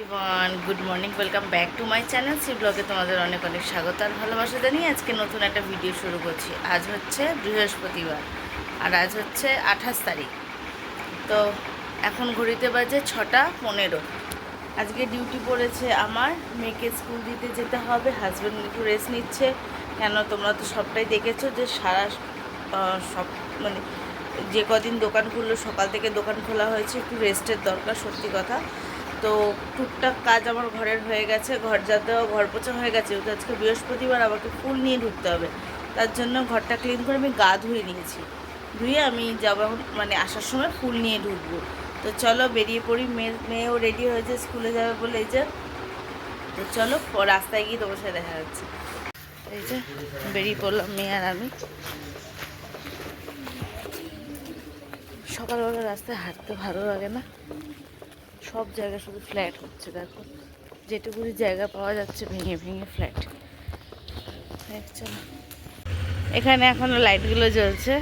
Everyone good morning welcome back to my channel C ব্লগে তোমাদের অনেক অনেক স্বাগত আর ভালোবাসা জানিয়ে আজকে নতুন একটা ভিডিও শুরু করছি। আজ হচ্ছে বৃহস্পতিবার আর আজ হচ্ছে আঠাশ তারিখ। তো এখন ঘড়িতে বাজে ছটা পনেরো। আজকে ডিউটি পড়েছে আমার, মেয়েকে স্কুল দিতে যেতে হবে হাজব্যান্ড একটু রেস্ট নিচ্ছে। কেন তোমরা তো সবটাই দেখেছ যে সারা সব মানে যে কদিন দোকান খুললো, সকাল থেকে দোকান খোলা হয়েছে, একটু রেস্টের দরকার, সত্যি কথা। তো টুকটাক কাজ আমার ঘরের হয়ে গেছে, ঘর যাতেও ঘর পোছা হয়ে গেছে, যেহেতু আজকে বৃহস্পতিবার আমাকে ফুল নিয়ে ঢুকতে হবে। তার জন্য ঘরটা ক্লিন করে আমি গা ধুয়ে নিয়েছি। ধুয়ে আমি যাব মানে আসার সময় ফুল নিয়ে ঢুকবো। তো চলো বেরিয়ে পড়ি, মেয়ে, মেয়েও রেডি হয়েছে, স্কুলে যাবে বলে এই যে। তো চলো রাস্তায় গিয়ে তোমার সাথে দেখা যাচ্ছে এই যে, বেরিয়ে পড়লাম মেয়ে আর আমি। সকালবেলা রাস্তায় হাঁটতে ভালো লাগে না। সব জায়গা শুধু ফ্ল্যাট হচ্ছে দেখো। যেটুকুনি জায়গা পাওয়া যাচ্ছে ভেঙে ভেঙে ফ্ল্যাট এখানে এখনও লাইটগুলো জ্বলছে।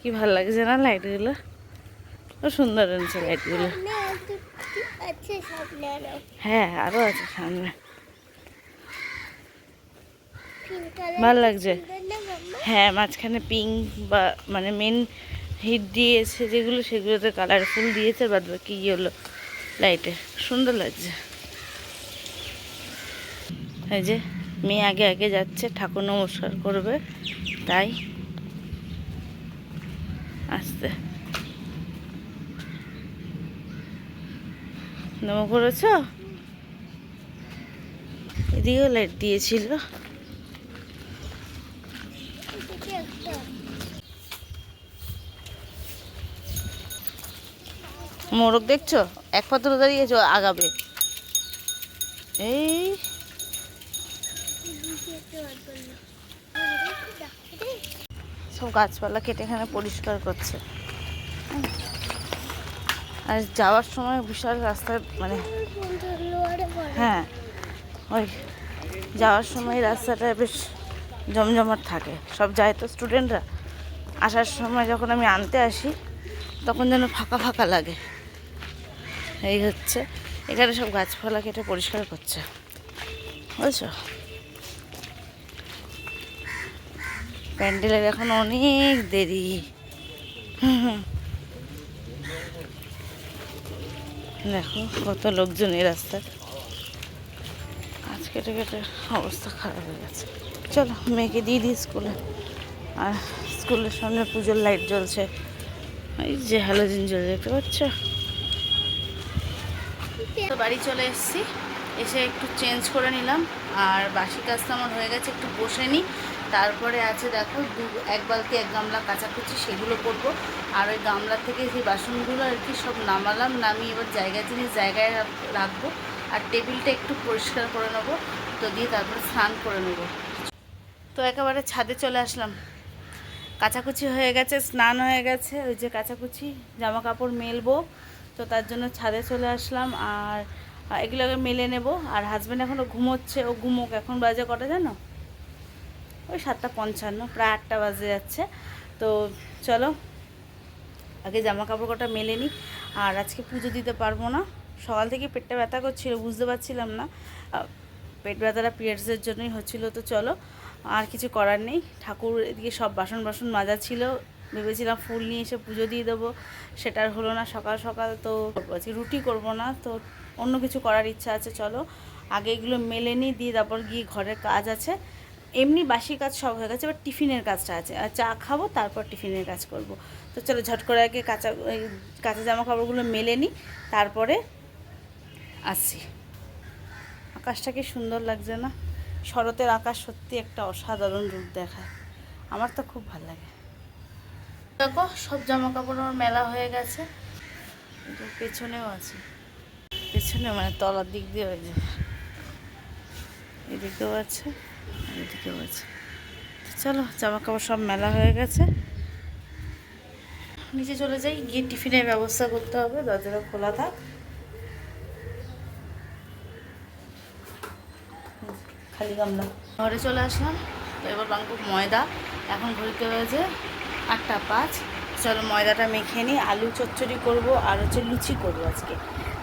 কি ভালো লাগছে না লাইটগুলো খুব সুন্দর এনেছে লাইটগুলো আরও হ্যাঁ আরও আছে সামনে। ভালো লাগছে? হ্যাঁ মাঝখানে পিঙ্ক বা মানে মেন হিট দিয়েছে যেগুলো, সেগুলোতে কালারফুল দিয়েছে, বাদ বাকি ইয়েলো লাইটে সুন্দর লাগছে। এই যে, মেয়ে আগে আগে যাচ্ছে, ঠাকুর নমস্কার করবে, তাই। আসতে। নম করেছ? এদিকেও লাইট দিয়েছিল এদিকে একটা মোরগ দেখছ? এক পাত্র দাঁড়িয়েছো আগাবে। এই। সব গাছপালা কেটে এখানে পরিষ্কার করছে। আর যাওয়ার সময় বিশাল রাস্তায় মানে হ্যাঁ ওই যাওয়ার সময় রাস্তাটা বেশ জমজমাট থাকে। সব যায় তো স্টুডেন্টরা আসার সময় যখন আমি আনতে আসি, তখন যেন ফাঁকা ফাঁকা লাগে। এই হচ্ছে। এখানে সব গাছপালা কেটে পরিষ্কার করছে। বুঝছ? প্যান্ডেলের এখন অনেক দেরি। দেখো কত লোকজন এই রাস্তায়। আজ কেটে কেটে অবস্থা খারাপ হয়ে গেছে। চলো, মেয়েকে দিয়ে দিই স্কুলে। আর স্কুলের সামনে পুজোর লাইট জ্বলছে। এই যে হ্যালোজিন জ্বলে, দেখতে পাচ্ছ? তো বাড়ি চলে এসেছি। এসে একটু চেঞ্জ করে নিলাম। আর বাসি কাজটা আমার হয়ে গেছে, একটু বসে নিই। তারপরে আছে দেখো, দু, এক বালতি, এক গামলা কাচাকুচি সেগুলো করব। আর ওই গামলা থেকে যে বাসনগুলো আর কি সব নামালাম, নামিয়ে এবার জায়গা জিনিস জায়গায় রাখ- রাখব। আর টেবিলটা একটু পরিষ্কার করে নেব, তো দিয়ে তারপরে স্নান করে নেব। তো একেবারে ছাদে চলে আসলাম। কাচাকুচি হয়ে গেছে, স্নান হয়ে গেছে। ওই যে কাচাকুচি জামা কাপড় মেলবো। তো তার জন্য ছাদে চলে আসলাম আর এগুলোকে মেলে নেব। আর হাজব্যান্ড এখনও ঘুমোচ্ছে, ও ঘুমোক। এখন বাজে কটা জানো? ওই সাতটা পঞ্চান্ন, প্রায় আটটা বাজে যাচ্ছে। তো চলো, আগে জামা কাপড় কটা মেলে নিই। আর আজকে পুজো দিতে পারব না। সকাল থেকে পেটটা ব্যথা করছিল, বুঝতে পারছিলাম না। পেট ব্যথাটা পিরিয়ডসের জন্যই হচ্ছিল। তো চলো, আর কিছু করার নেই। ঠাকুর এদিকে সব বাসন বাসন মাজা ছিল। ভেবেছিলাম ফুল নিয়ে এসে পুজো দিয়ে দেবো, সেটা আর হলো না, সকাল সকাল তো আজকে রুটি করব না, তো অন্য কিছু করার ইচ্ছা আছে, চলো। আগে এগুলো মেলে নিই, দিয়ে তারপর গিয়ে ঘরের কাজ আছে। এমনি বাসি কাজ সব হয়ে গেছে, এবার টিফিনের কাজটা আছে, আর চা খাব, তারপর টিফিনের কাজ করব। তো চলো ঝট করে আগে কাঁচা কাঁচা জামা কাপড়গুলো মেলে নিই, তারপরে আসছি। আকাশটা কি সুন্দর লাগছে না? শরতের আকাশ সত্যি একটা অসাধারণ রূপ দেখায়। আমার তো খুব ভালো লাগে। দেখো, সব জামা কাপড় আমার মেলা হয়ে গেছে। কিন্তু পেছনেও আছে। পেছনে মানে তলার দিক দিয়ে হয়ে যায় এদিকেও আছে এদিকেও আছে। চলো জামা কাপড় সব মেলা হয়ে গেছে। নিচে চলে যাই, গিয়ে টিফিনের ব্যবস্থা করতে হবে, দরজাটা খোলা থাক। খালি গামলা। ঘরে চলে আসলাম, তো এবার বাংবো ময়দা। এখন ঘুরতে হয়েছে আটটা পাঁচ। চলো ময়দাটা মেখে নিই, আলু চচ্চড়ি করব আর হচ্ছে লুচি করব আজকে।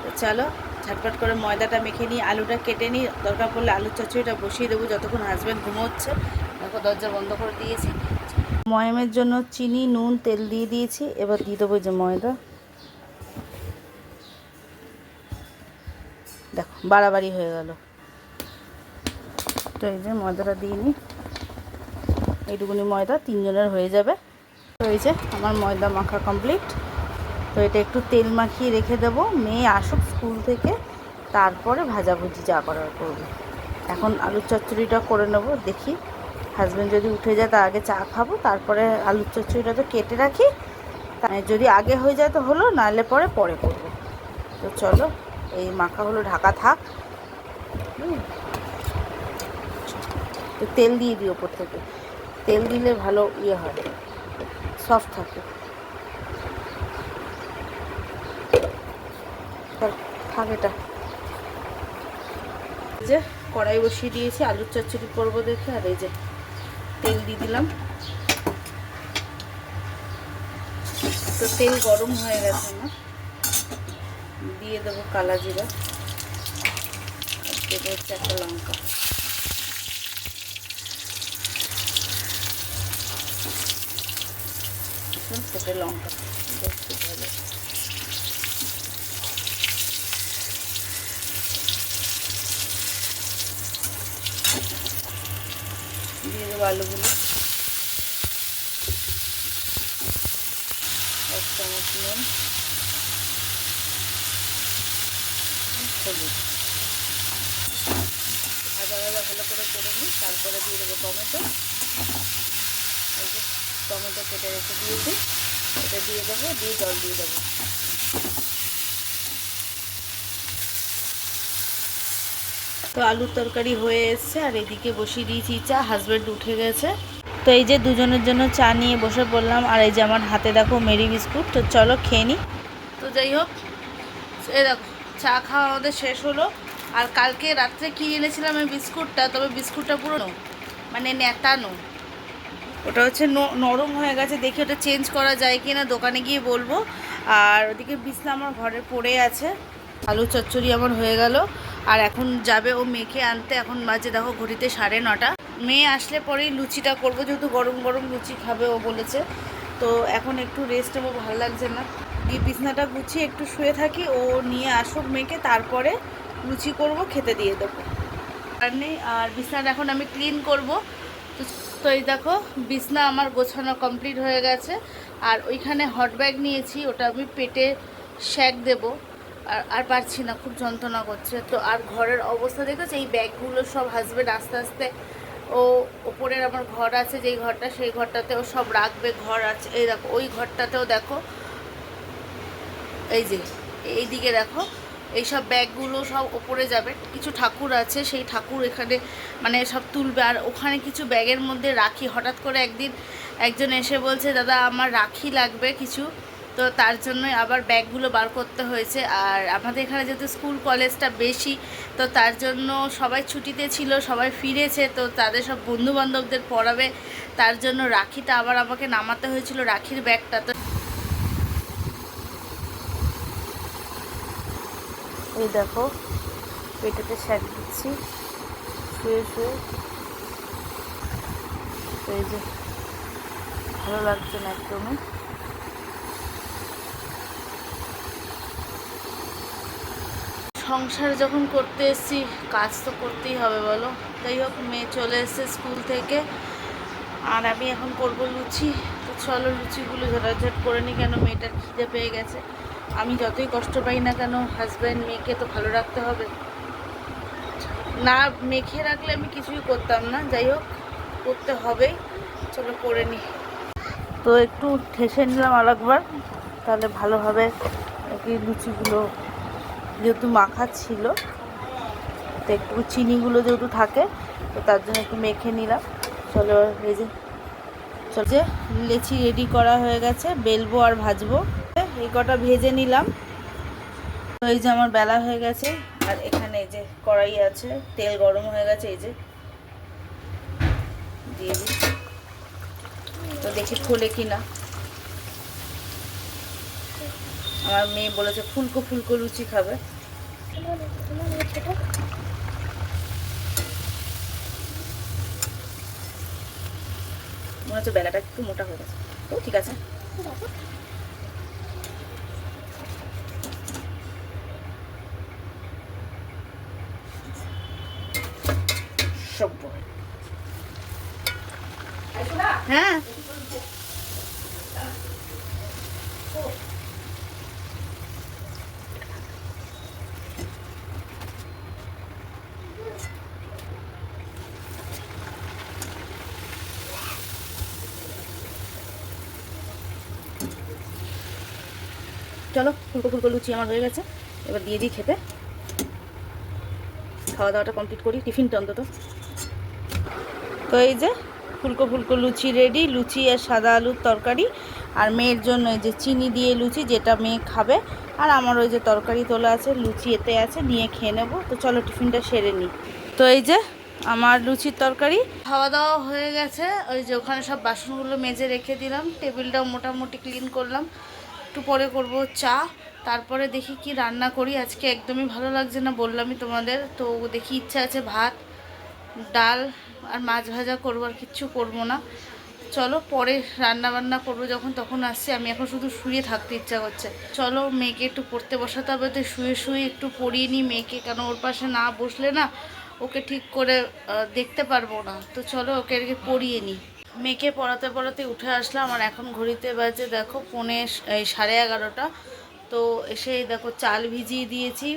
তো চলো, ঝটপট করে ময়দাটা মেখে নিই, আলুটা কেটে নিই, দরকার পড়লে আলুর চচ্চড়িটা বসিয়ে দেবো, যতক্ষণ হাজব্যান্ড ঘুমোচ্ছে। দেখো, দরজা বন্ধ করে দিয়েছি। ময়ামের জন্য চিনি, নুন, তেল দিয়ে দিয়েছি, এবার দিয়ে দেবো যে ময়দা। দেখো, বাড়াবাড়ি হয়ে গেল। তো এই যে ময়দাটা দিয়ে নিই। এইটুকুনি ময়দা তিনজনের হয়ে যাবে। তো এই যে আমার ময়দা মাখা কমপ্লিট তো এটা একটু তেল মাখিয়ে রেখে দেব। মেয়ে আসুক স্কুল থেকে, তারপরে ভাজাভুজি যা করার করব। এখন আলুর চচ্চড়িটা করে নেব, দেখি। হাজব্যান্ড যদি উঠে যায়, তার আগে চা খাব, তারপরে আলুর চচ্চড়িটা তো কেটে রাখি। যদি আগে হয়ে যায় তো হলো, নাহলে পরে পরে করব। তো চলো, এই মাখা হলো, ঢাকা থাক। তো তেল দিয়ে দিই ওপর থেকে। তেল দিলে ভালো ইয়ে হয়। সফট থাকে। চল, থাক এটা। যে কড়াই বসিয়ে দিয়েছি আলুর চচ্চড়ি করব দেখে আর এই যে তেল দিয়ে দিলাম। তো তেল গরম হয়ে গেছে আমার। দিয়ে দেবো কালা জিরা আর দেবো হচ্ছে একটা লঙ্কা। ভীষণ লঙ্কা। দেখতে ভালো দিয়ে দেবো আলুগুলো। এক চামচ নুন। হলুদ। ভাজা ভাজা ভালো করে করে নিই, তারপরে দিয়ে দেবো টমেটো। টমেটো কেটে রেখে দিয়েছি। এটা দিয়ে দেবো, দিয়ে জল দিয়ে দেবো। তো আলুর তরকারি হয়ে এসছে, আর এদিকে বসিয়ে দিয়েছি চা হাজব্যান্ড উঠে গেছে। তো এই যে দুজনের জন্য চা নিয়ে বসে পড়লাম, আর এই যে আমার হাতে দেখো মেরি বিস্কুট তো চলো খেয়ে নিই তো যাই হোক, এই দেখো, চা খাওয়া আমাদের শেষ হলো। আর কালকে রাত্রে কি এনেছিলাম এই বিস্কুটটা? তবে বিস্কুটটা পুরো মানে নেতানো। ওটা হচ্ছে নরম হয়ে গেছে, দেখি ওটা চেঞ্জ করা যায় কি না দোকানে গিয়ে বলব। আর ওদিকে বিছনা আমার ঘরে পড়ে আছে, আলু চচ্চড়ি আমার হয়ে গেল। আর এখন যাবে ও মেয়েকে আনতে, এখন মাঝে দেখো ঘড়িতে সাড়ে নটা। মেয়ে আসলে পরেই লুচিটা করব, যেহেতু গরম গরম লুচি খাবে ও বলেছে। তো এখন একটু রেস্ট নেব, ভালো লাগছে না। দিয়ে বিছনাটা গুছিয়ে একটু শুয়ে থাকি, ও নিয়ে আসুক মেয়েকে, তারপরে লুচি করব, খেতে দিয়ে দেবো। আর নেই, আর বিছনাটা এখন আমি ক্লিন করব। তো তো এই দেখো, বিছনা আমার গোছানো কমপ্লিট হয়ে গেছে। আর ওইখানে হট ব্যাগ নিয়েছি, ওটা আমি পেটে শ্যাক দেব। আর আর পারছি না, খুব যন্ত্রণা করছে। তো আর ঘরের অবস্থা দেখেছ? এই ব্যাগগুলো সব হাজব্যান্ড আস্তে আস্তে, ও ওপরের আমার ঘর আছে, যেই ঘরটা, সেই ঘরটাতেও সব রাখবে, ঘর আছে। এই দেখো, ওই ঘরটাতেও দেখো, এই যে এই দিকে দেখো এইসব ব্যাগগুলো সব ওপরে যাবে। কিছু ঠাকুর আছে, সেই ঠাকুর এখানে মানে সব তুলবে। আর ওখানে কিছু ব্যাগের মধ্যে রাখি। হঠাৎ করে একদিন একজন এসে বলছে, দাদা, আমার রাখি লাগবে কিছু। তো তার জন্যই আবার ব্যাগগুলো বার করতে হয়েছে। আর আমাদের এখানে যেহেতু স্কুল কলেজটা বেশি, তো তার জন্য সবাই ছুটিতে ছিল, সবাই ফিরেছে, তো তাদের সব বন্ধু বান্ধবদের পড়াবে। তার জন্য রাখিটা আবার আমাকে নামাতে হয়েছিল, রাখির ব্যাগটা। তো এই দেখো, পেটেতে শ্যাক দিচ্ছি। শুয়ে শুয়ে। এই যে, ভালো লাগছে না একদমই। সংসার যখন করতে এসেছি, কাজ তো করতেই হবে বলো। যাই হোক, মেয়ে চলে এসেছে স্কুল থেকে। আর আমি এখন করব লুচি। তো চলো লুচিগুলো ঝটাঝট করে নিই কেন মেয়েটার খিদে পেয়ে গেছে। আমি যতই কষ্ট পাই না কেন হাজব্যান্ড মেয়েকে তো ভালো রাখতে হবে। না মেখে রাখলে আমি কিছুই করতাম না। যাই হোক, করতে হবেই চলো করে নিই তো একটু ঠেসে নিলাম আরেকবার তাহলে ভালোভাবে হবে। কি লুচিগুলো যেহেতু মাখা ছিল, তো একটু চিনিগুলো যেহেতু থাকে, তো তার জন্য একটু মেখে নিলাম। চলো এই যে, চল। যে লেচি রেডি করা হয়ে গেছে। বেলবো আর ভাজবো। এই কটা ভেজে নিলাম। এই যে আমার বেলা হয়ে গেছে, আর এখানে এই যে কড়াই আছে, তেল গরম হয়ে গেছে, এই যে দিয়ে দিই। তো দেখি খোলে কি না আমার মেয়ে বলেছে, ফুলকো ফুলকো লুচি খাবে। মনে হচ্ছে বেলাটা একটু মোটা হয়ে গেছে। তো ঠিক আছে দেখো হ্যাঁ। চলো ফুলকো ফুলকো লুচি আমার হয়ে গেছে। এবার দিয়ে দিই খেতে। খাওয়া দাওয়াটা কমপ্লিট করি। টিফিনটা অন্তত। তো এই যে ফুলকো ফুলকো লুচি রেডি লুচি আর সাদা আলুর তরকারি। আর মেয়ের জন্য এই যে চিনি দিয়ে লুচি, যেটা মেয়ে খাবে। আর আমার ওই যে তরকারি তোলা আছে, লুচি এতে আছে, নিয়ে খেয়ে নেব। তো চলো টিফিনটা সেরে নিই তো এই যে আমার লুচির তরকারি। খাওয়া দাওয়া হয়ে গেছে। ওই যে ওখানে সব বাসনগুলো মেজে রেখে দিলাম। টেবিলটাও মোটামুটি ক্লিন করলাম। একটু পরে করব চা। তারপরে দেখি কি রান্না করি। আজকে একদমই ভালো লাগছে না, বললামই তোমাদের। তো দেখি ইচ্ছা আছে ভাত, ডাল আর মাছ ভাজা করব আর কিচ্ছু করব না। চলো পরে রান্না বান্না করব যখন তখন আসছে। আমি এখন শুধু শুয়ে থাকতে ইচ্ছা করছে। চলো মেয়েকে একটু পড়তে বসাতে হবে তো শুয়ে শুয়ে একটু পড়িয়ে নিই মেয়েকে। কেন ওর পাশে না বসলে না ওকে ঠিক করে দেখতে পারব না। তো চলো ওকে আগে পড়িয়ে নিই। মেয়েকে পড়াতে পড়াতে উঠে আসলাম। আর এখন ঘড়িতে বাজে দেখো, পৌনে সাড়ে এগারোটা। তো এসে দেখো চাল ভিজিয়ে দিয়েছি।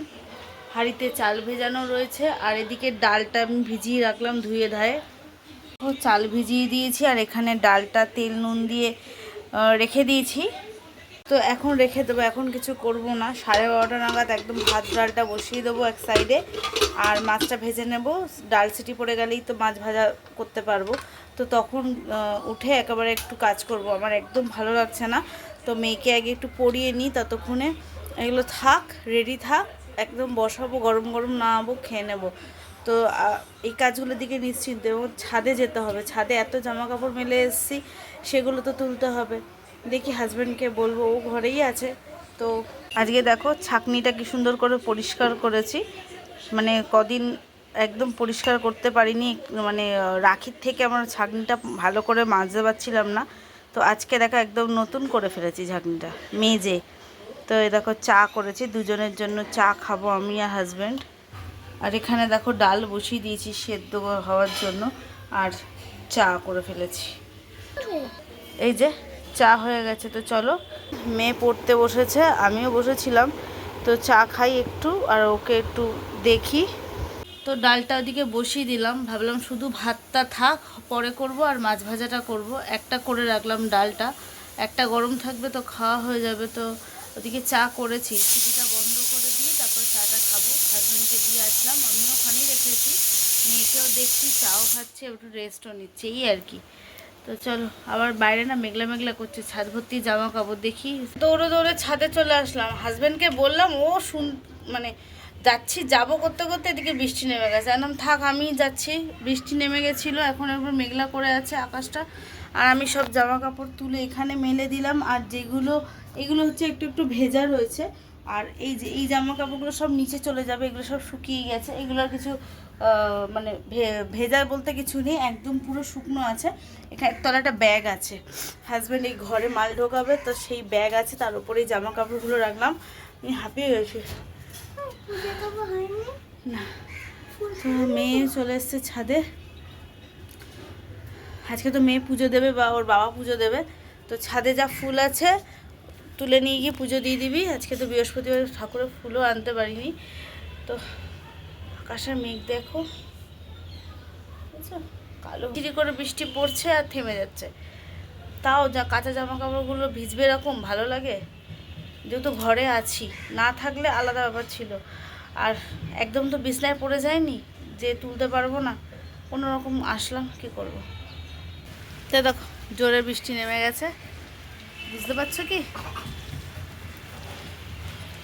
হাঁড়িতে চাল ভেজানো রয়েছে, আর এদিকে ডালটা আমি ভিজিয়ে রাখলাম ধুয়ে ধায়ে। ও চাল ভিজিয়ে দিয়েছি, আর এখানে ডালটা তেল নুন দিয়ে রেখে দিয়েছি। তো এখন রেখে দেবো, এখন কিছু করব না। সাড়ে বারোটা নাগাদ একদম ভাত ডালটা বসিয়ে দেবো এক সাইডে, আর মাছটা ভেজে নেব। ডাল সিটি পড়ে গেলেই তো মাছ ভাজা করতে পারব। তো তখন উঠে একেবারে একটু কাজ করব। আমার একদম ভালো লাগছে না। তো মেয়েকে আগে একটু পরিয়ে নিই ততক্ষণে। এগুলো থাক, রেডি থাক। একদম বসাবো, গরম গরম নামাবো, খেয়ে নেব। তো এই কাজগুলোর দিকে নিশ্চিন্ত এবং ছাদে যেতে হবে। ছাদে এত জামা কাপড় মেলে এসেছি, সেগুলো তো তুলতে হবে। দেখি হাজব্যান্ডকে বলব, ও ঘরেই আছে। তো, আজকে দেখো ছাকনিটা কি সুন্দর করে পরিষ্কার করেছি। মানে কদিন একদম পরিষ্কার করতে পারিনি মানে রাখির থেকে আমার ছাকনিটা ভালো করে মাজতে পারছিলাম না। তো আজকে দেখো একদম নতুন করে ফেলেছি ছাকনিটা, মেজে। তো এই দেখো চা করেছি, দুজনের জন্য চা খাব আমি আর হাজব্যান্ড আর এখানে দেখো ডাল বসিয়ে দিয়েছি সেদ্ধ হওয়ার জন্য, আর চা করে ফেলেছি। এই যে চা হয়ে গেছে, তো চলো। মেয়ে পড়তে বসেছে, আমিও বসেছিলাম। তো চা খাই একটু, আর ওকে একটু দেখি। তো ডালটা ওদিকে বসিয়ে দিলাম, ভাবলাম শুধু ভাতটা থাক, পরে করব আর মাছ ভাজাটা করব। একটা করে রাখলাম ডালটা। একটা গরম থাকবে তো খাওয়া হয়ে যাবে তো ওদিকে চা করেছি সিটিটা বন্ধ করে দিয়ে তারপর চাটা খাব। হাজব্যান্ডকে দিয়ে আসলাম, আমিও ওখানেই রেখেছি। মেয়েকেও দেখছি, চাও খাচ্ছে, একটু রেস্টও নিচ্ছে, এই আর কি। তো চলো, আবার বাইরে না মেঘলা মেঘলা করছে, ছাদ ভর্তি জামা কাপড় দেখি। দৌড়ে দৌড়ে ছাদে চলে আসলাম। হাজব্যান্ডকে বললাম, ও শুন মানে যাচ্ছি, যাব করতে করতে এদিকে বৃষ্টি নেমে গেছে। একদম থাক আমি যাচ্ছি। বৃষ্টি নেমে গেছিল, এখন একবার মেঘলা করে আছে আকাশটা। আর আমি সব জামা কাপড় তুলে এখানে মেলে দিলাম। আর যেগুলো এগুলো হচ্ছে একটু একটু ভেজা রয়েছে। আর এই যে এই জামা কাপড়গুলো সব নিচে চলে যাবে এগুলো সব শুকিয়ে গেছে। এগুলোর কিছু মানে ভেজা বলতে কিছু নেই একদম পুরো শুকনো আছে। এখানে তলা একটা ব্যাগ আছে। হাজব্যান্ড এই ঘরে মাল ঢোকাবে তো সেই ব্যাগ আছে তার উপরে এই জামা কাপড়গুলো রাখলাম। আমি হাঁপিয়ে গেছি। না তো মেয়ে চলে এসছে ছাদে। আজকে তো মেয়ে পুজো দেবে বা ওর বাবা পুজো দেবে। তো ছাদে যা ফুল আছে, তুলে নিয়ে গিয়ে পুজো দিয়ে দিবি। আজকে তো বৃহস্পতিবার ঠাকুরের ফুলও আনতে পারিনি। তো আকাশের মেঘ দেখো। বুঝছ? কালো। চিরি করে বৃষ্টি পড়ছে আর থেমে যাচ্ছে। তাও যা কাঁচা জামা কাপড়গুলো ভিজবে এরকম, ভালো লাগে? যেহেতু ঘরে আছি, না থাকলে আলাদা ব্যাপার ছিল। আর একদম তো বিছনায় পড়ে যায়নি, যে তুলতে পারব না কোনো রকম আসলাম, কি করব। তো দেখো, জোরে বৃষ্টি নেমে গেছে। বুঝতে পারছ কি?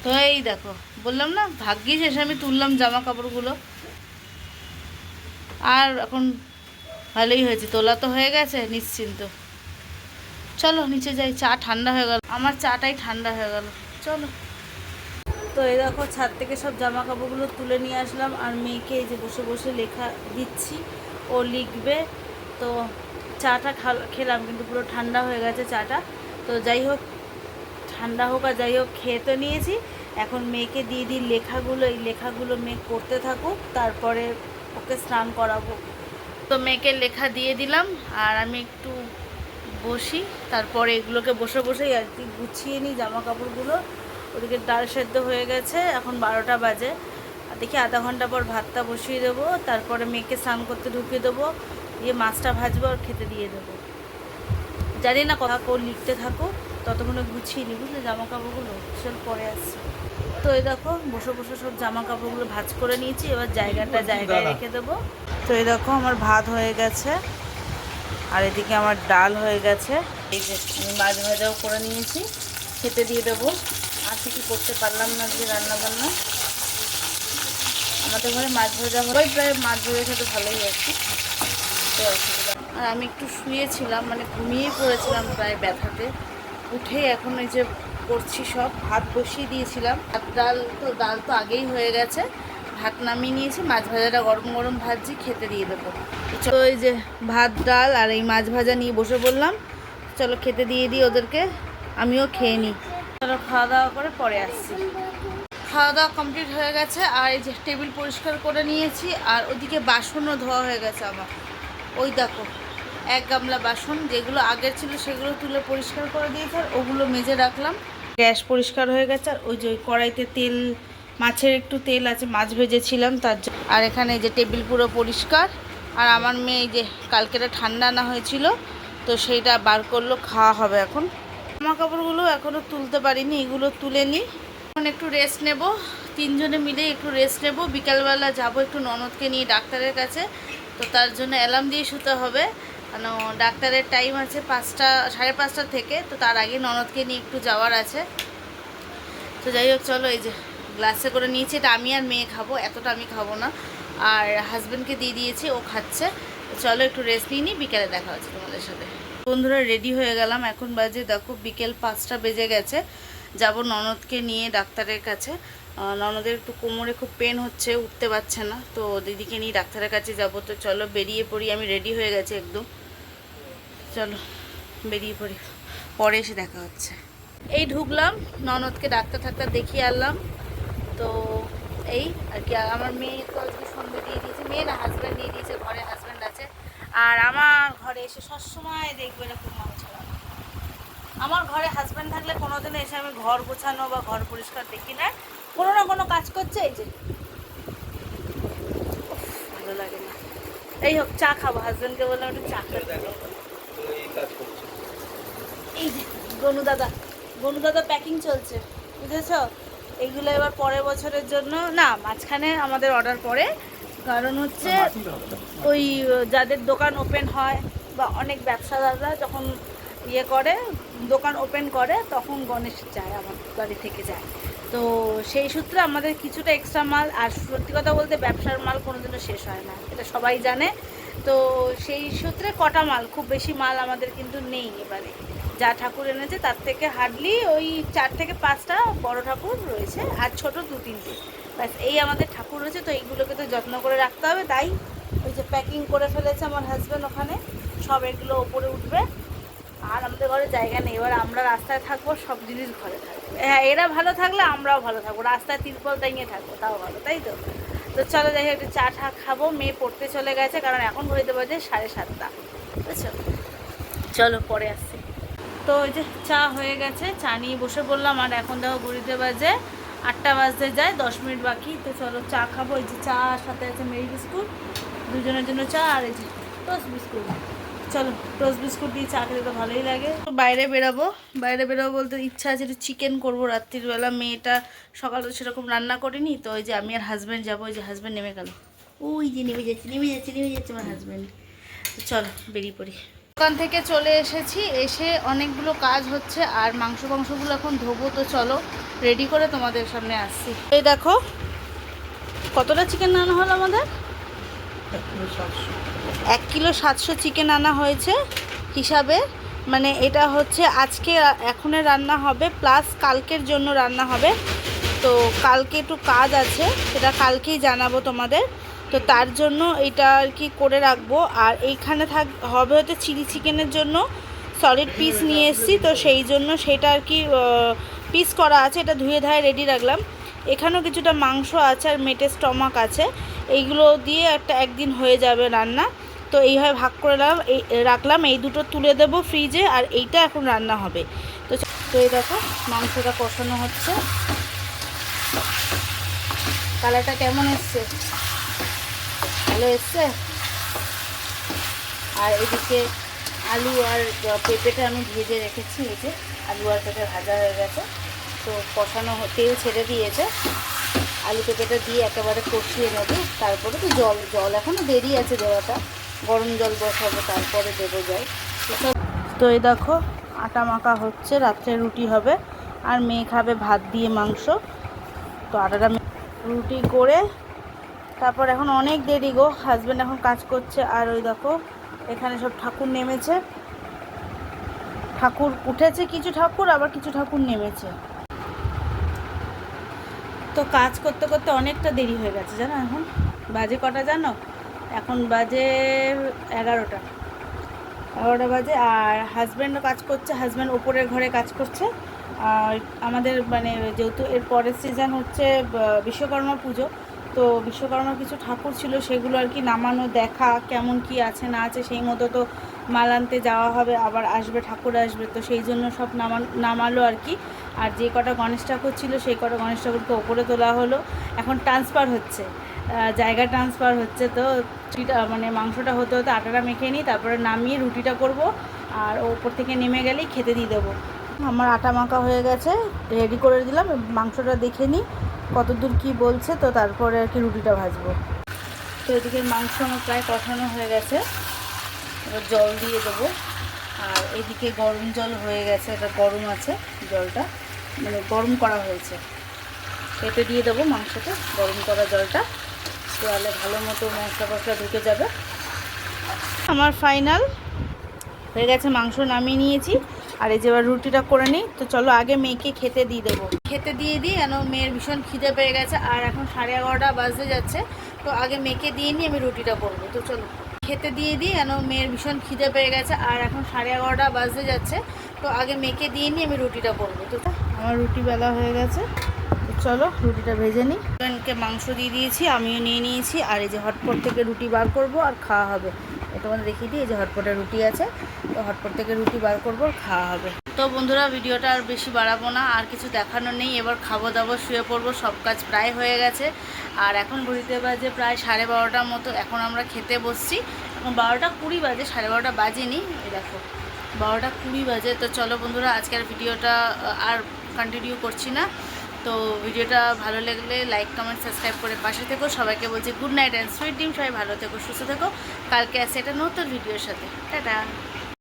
তো এই দেখো, বললাম না ভাগ্যিস এসে আমি তুললাম জামা কাপড়গুলো আর এখন ভালোই হয়েছে, তোলা তো হয়ে গেছে, নিশ্চিন্ত। চলো, নিচে যাই, চা ঠান্ডা হয়ে গেল। আমার চাটাই ঠান্ডা হয়ে গেল। চলো। তো এই দেখো, ছাদ থেকে সব জামা কাপড়গুলো তুলে নিয়ে আসলাম। আর মেয়েকে এই যে বসে বসে লেখা দিচ্ছি। ও লিখবে, তো চাটা খেলাম, কিন্তু পুরো ঠান্ডা হয়ে গেছে চাটা। তো যাই হোক, ঠান্ডা হোক আর যাই হোক, খেয়ে তো নিয়েছি। এখন মেয়েকে দিয়ে দিই লেখাগুলো, এই লেখাগুলো মেয়ে করতে থাকুক, তারপরে ওকে স্নান করাবো। তো মেয়েকে লেখা দিয়ে দিলাম, আর আমি একটু বসি, তারপরে এগুলোকে বসে বসেই আর কি গুছিয়ে নিই জামা কাপড়গুলো ওদিকে ডাল সেদ্ধ হয়ে গেছে, এখন বারোটা বাজে। দেখি আধা ঘণ্টা পর ভাতটা বসিয়ে দেবো, তারপরে মেয়েকে স্নান করতে ঢুকিয়ে দেবো। দিয়ে মাছটা ভাজবো আর খেতে দিয়ে দেবো। জানি না কথা কেউ লিখতে থাকো ততক্ষণে গুছিয়ে নি বুঝলে? জামা কাপড়গুলো সব পরে আসছে। তো এই দেখো বসে বসে সব জামা কাপড়গুলো ভাজ করে নিয়েছি এবার জায়গাটা জায়গায় রেখে দেবো। তো এই দেখো আমার ভাত হয়ে গেছে আর এদিকে আমার ডাল হয়ে গেছে। এই যে আমি মাছ ভাজাও করে নিয়েছি খেতে দিয়ে দেবো। আর কিছু করতে পারলাম না যে রান্না বান্না আমাদের ঘরে মাছ ভাজা হয় প্রায় মাছ ভাজা খেতে ভালোই আছে তো অসুবিধা আর আমি একটু শুয়েছিলাম মানে ঘুমিয়ে পড়েছিলাম প্রায় ব্যথাতে। উঠে এখন ওই যে করছি সব, ভাত বসিয়ে দিয়েছিলাম। ভাত ডাল তো ডাল তো আগেই হয়ে গেছে। ভাত নামিয়ে নিয়েছি, মাছ ভাজাটা গরম গরম ভাজছি, খেতে দিয়ে দেবো। তো ওই যে ভাত, ডাল আর এই মাছ ভাজা নিয়ে বসে বললাম চলো খেতে দিয়ে দিই ওদেরকে, আমিও খেয়ে নিই। চলো খাওয়া দাওয়া করে পরে আসছি। খাওয়া দাওয়া কমপ্লিট হয়ে গেছে, আর এই যে টেবিল পরিষ্কার করে নিয়েছি, আর ওদিকে বাসনও ধোয়া হয়ে গেছে আমার। ওই দেখো, এক গামলা বাসন, যেগুলো আগের ছিল সেগুলো তুলে পরিষ্কার করে দিয়েছে, আর ওগুলো মেজে রাখলাম। গ্যাস পরিষ্কার হয়ে গেছে, আর ওই যে কড়াইতে তেল, মাছের একটু তেল আছে, মাছ ভেজেছিলাম তার আর এখানে যে টেবিল পুরো পরিষ্কার, আর আমার মেয়ে যে কালকেটা ঠান্ডা না হয়েছিল, তো সেইটা বার করল, খাওয়া হবে এখন। জামা কাপড়গুলো এখনও তুলতে পারিনি, এগুলো তুলে নিই। এখন একটু রেস্ট নেব, তিনজনে মিলে একটু রেস্ট নেব, বিকালবেলা যাব একটু ননদকে নিয়ে ডাক্তারের কাছে। তো তার জন্য অ্যালার্ম দিয়ে শুতে হবে। কেন, ডাক্তারের টাইম আছে পাঁচটা, সাড়ে পাঁচটা থেকে, তো তার আগে ননদকে নিয়ে একটু যাওয়ার আছে। তো যাই হোক, চলো এই যে গ্লাসে করে নিয়েছি। এটা আমি আর মেয়ে খাব, এতটা আমি খাব না। আর হাজব্যান্ডকে দিয়ে দিয়েছি, ও খাচ্ছে। চলো একটু রেস্ট নিয়ে নিই, বিকেলে দেখা হচ্ছে তোমাদের সাথে। বন্ধুরা রেডি হয়ে গেলাম। এখন বাজে, দেখো, বিকেল পাঁচটা বেজে গেছে। যাব ননদকে নিয়ে ডাক্তারের কাছে। ননদের একটু কোমরে খুব পেন হচ্ছে, উঠতে পারছে না। তো দিদিকে নিয়ে ডাক্তারের কাছে যাব। তো চলো, বেরিয়ে পড়ি। আমি রেডি হয়ে গেছি একদম। চলো, বেরিয়ে পড়ি। পরে এসে দেখা হচ্ছে। এই ঢুকলাম, ননদকে ডাক্তার ঠাক্তার দেখিয়ে আনলাম। তো এই আর কি, আমার মেয়ে তো আজকে সন্ধে দিয়ে দিয়েছে। মেয়ে না হাজব্যান্ড দিয়ে দিয়েছে, ঘরে হাজব্যান্ড আছে। আর আমার ঘরে এসে সবসময় দেখবে না মাল ছাড়া আমার ঘরে হাজব্যান্ড থাকলে কোনোদিনও এসে আমি ঘর গোছানো বা ঘর পরিষ্কার দেখি না। কোনো না কোনো কাজ করছে, এই যে। ভালো লাগে না। এই হোক, চা খাব হাজব্যান্ডকে বললাম একটু চা এই যে, গনু দাদা গনু দাদা প্যাকিং চলছে, বুঝেছ? এইগুলো এবার পরের বছরের জন্য, না, মাঝখানে আমাদের অর্ডার পড়ে কারণ হচ্ছে ওই, যাদের দোকান ওপেন হয়, বা অনেক ব্যবসাদাররা যখন ইয়ে করে, দোকান ওপেন করে, তখন গণেশ যায়, আমার বাড়ি থেকে যায়। তো সেই সূত্রে আমাদের কিছুটা এক্সট্রা মাল, আর সত্যি কথা বলতে ব্যবসার মাল কোনোদিনও শেষ হয় না, এটা সবাই জানে। তো সেই সূত্রে কটা মাল, খুব বেশি মাল আমাদের কিন্তু নেই এবারে। যা ঠাকুর এনেছে, তার থেকে হার্ডলি ওই চার থেকে পাঁচটা বড় ঠাকুর রয়েছে, আর ছোট দু তিনটে। ব্যাস, এই আমাদের ঠাকুর রয়েছে, তো এইগুলোকে তো যত্ন করে রাখতে হবে। তাই ওই যে প্যাকিং করে ফেলেছে আমার হাজব্যান্ড ওখানে, সব এগুলো ওপরে উঠবে। আর আমাদের ঘরে জায়গা নেই। এবার আমরা রাস্তায় থাকব, সব জিনিস ঘরে থাকবে। হ্যাঁ এরা ভালো থাকলে আমরাও ভালো থাকব। রাস্তায় তিরপল টাইঙে থাকব, তাও ভালো, তাই তো? তো চলো হোক, একটু চা টা খাব। মেয়ে পড়তে চলে গেছে, কারণ এখন ঘড়িতে বাজে সাড়ে সাতটা। বুঝছ? চলো, পরে আসছি। তো ওই যে চা হয়ে গেছে, চা নিয়ে বসে পড়লাম। আর এখন দেখো ঘড়িতে বাজে, আটটা বাজতে যায়, দশ মিনিট বাকি। তো চলো চা খাব। এই যে চা, সাথে আছে মেরি বিস্কুট। দুজনের জন্য চা আর এই যে টোস্ট বিস্কুট। চলো টোস্ট বিস্কুট দিয়ে চা খেতে তো ভালোই লাগে। তো বাইরে বেরাবো বাইরে বেরাবো বলতে ইচ্ছা আছে একটু চিকেন করব রাত্রিবেলা মেয়েটা সকালে তো সেরকম রান্না করিনি, তো ওই যে আমি আর হাজব্যান্ড যাব, ওই যে হাজব্যান্ড নেমে গেল। ওই যে নেমে যাচ্ছে নেমে যাচ্ছে নেমে যাচ্ছে আমার হাজব্যান্ড তো চলো, বেরিয়ে পড়ি। দোকান থেকে চলে এসেছি, এসে অনেকগুলো কাজ হচ্ছে, আর মাংস মাংসগুলো এখন ধোবো, তো চলো রেডি করে তোমাদের সামনে আসছি। এই দেখো, কতটা চিকেন আনা হলো আমাদের? এক কিলো সাতশো চিকেন আনা হয়েছে হিসাবে। মানে এটা হচ্ছে আজকে এখনের রান্না হবে প্লাস কালকের জন্য রান্না হবে। তো কালকে একটু কাজ আছে, সেটা কালকেই জানাব তোমাদের। তো তার জন্য এটা আর কি করে রাখব। আর এইখানে থাক, হবে হচ্ছে চিলি চিকেনের জন্য সলিড পিস নিয়ে এসেছি। তো সেই জন্য সেটা আর কি পিস করা আছে, এটা ধুয়ে ধায়ে রেডি রাখলাম। এখানেও কিছুটা মাংস আছে আর মেটে স্টমাক আছে। এইগুলো দিয়ে একটা একদিন হয়ে যাবে রান্না। তো এইভাবে ভাগ করে রাখলাম এই রাখলাম। এই দুটো তুলে দেবো ফ্রিজে আর এইটা এখন রান্না হবে। তো তো এই দেখো মাংসটা কষানো হচ্ছে। কালারটা কেমন এসছে? ভালো এসছে? আর এদিকে আলু আর পেঁপেটা আমি ভেজে রেখেছি, এই যে আলু আর পেঁপে ভাজা হয়ে গেছে। তো কষানো তেল ছেড়ে দিয়েছে। আলু পেঁপেটা দিয়ে একেবারে কষিয়ে নেব। তারপরে তো জল জল এখনও দেরি আছে দেওয়াটা। গরম জল বসাবো, তারপরে দেবো জল। তো এই দেখো, আটা মাখা হচ্ছে, রাত্রে রুটি হবে। আর মেয়ে খাবে ভাত দিয়ে মাংস। তো আটাটা রুটি করে, তারপর এখন অনেক দেরি গো। হাজব্যান্ড এখন কাজ করছে। আর ওই দেখো, এখানে সব ঠাকুর নেমেছে। ঠাকুর উঠেছে কিছু ঠাকুর, আবার কিছু ঠাকুর নেমেছে। তো কাজ করতে করতে অনেকটা দেরি হয়ে গেছে, জানো এখন? বাজে কটা জানো? এখন বাজে এগারোটা। এগারোটা বাজে, আর হাজব্যান্ডও কাজ করছে হাজব্যান্ড ওপরের ঘরে কাজ করছে। আর আমাদের মানে যেহেতু এর পরের সিজন হচ্ছে বিশ্বকর্মা পুজো, তো বিশ্বকর্মার কিছু ঠাকুর ছিল, সেগুলো আর কি নামানো, দেখা, কেমন কি আছে, না আছে, সেই মতো তো মাল আনতে যাওয়া হবে, আবার আসবে, ঠাকুর আসবে, তো সেই জন্য সব নামান, নামালো আর কি। আর যে কটা গণেশ ঠাকুর ছিল, সেই কটা গণেশ ঠাকুরকে ওপরে তোলা হলো। এখন ট্রান্সফার হচ্ছে। জায়গা ট্রান্সফার হচ্ছে তো, রুটিটা মানে মাংসটা হতে হতে আটাটা মেখে নিই, তারপরে নামিয়ে রুটিটা করব। আর ওপর থেকে নেমে গেলেই খেতে দিয়ে দেবো। আমার আটা মাখা হয়ে গেছে রেডি করে দিলাম, মাংসটা দেখে নিই, কতদূর কি বলছে তো তারপরে আর কি রুটিটা ভাজবো। তো এদিকে মাংস আমার প্রায় কষানো হয়ে গেছে। এবার জল দিয়ে দেবো। আর এদিকে গরম জল হয়ে গেছে, এটা গরম আছে জলটা। মানে গরম করা হয়েছে। পেটে দিয়ে দেবো মাংসটা, গরম করা জলটা। তাহলে ভালো মতো মশলা ফসলা ঢুকে যাবে। আমার ফাইনাল হয়ে গেছে মাংস নামিয়ে নিয়েছি। আর এই যে এবার রুটিটা করে নিই, তো চলো আগে মেয়েকে খেতে দিয়ে দেবো। খেতে দিয়ে দিই, কেন মেয়ের ভীষণ খিদে পেয়ে গেছে আর এখন সাড়ে এগারোটা বাজতে যাচ্ছে। তো আগে মেয়েকে দিয়ে নিই, আমি রুটিটা করব। তো চলো। খেতে দিয়ে দিই, কেন মেয়ের ভীষণ খিদে পেয়ে গেছে আর এখন সাড়ে এগারোটা বাজতে যাচ্ছে। তো আগে মেয়েকে দিয়ে নিই আমি রুটিটা করব। তো আমার রুটি বেলা হয়ে গেছে। চলো রুটিটা ভেজে নিই। মাংস দিয়ে দিয়েছি আমিও নিয়ে নিয়েছি। আর এই যে হটপট থেকে রুটি বার করব আর খাওয়া হবে। এটা তোমাদের দেখিয়ে দিই এই যে হটপটে রুটি আছে। তো হটপট থেকে রুটি বার করব আর খাওয়া হবে। তো বন্ধুরা ভিডিওটা আর বেশি বাড়াবো না আর কিছু দেখানো নেই। এবার খাব দাবো শুয়ে পড়ব সব কাজ প্রায় হয়ে গেছে। আর এখন ঘড়িতে বাজে প্রায় সাড়ে বারোটার মতো। এখন আমরা খেতে বসছি। এখন বারোটা কুড়ি বাজে সাড়ে বারোটা বাজেনি। এই দেখো। বারোটা কুড়ি বাজে। তো চলো বন্ধুরা, আজকের ভিডিওটা আর কন্টিনিউ করছি না। তো ভিডিওটা ভালো লাগলে লাইক কমেন্ট সাবস্ক্রাইব করে পাশে থেকো। সবাইকে বলছি গুড নাইট অ্যান্ড সুইট ডিম সবাই ভালো থেকো, সুস্থ থেকো। কালকে আসে একটা নতুন ভিডিওর সাথে। টাটা।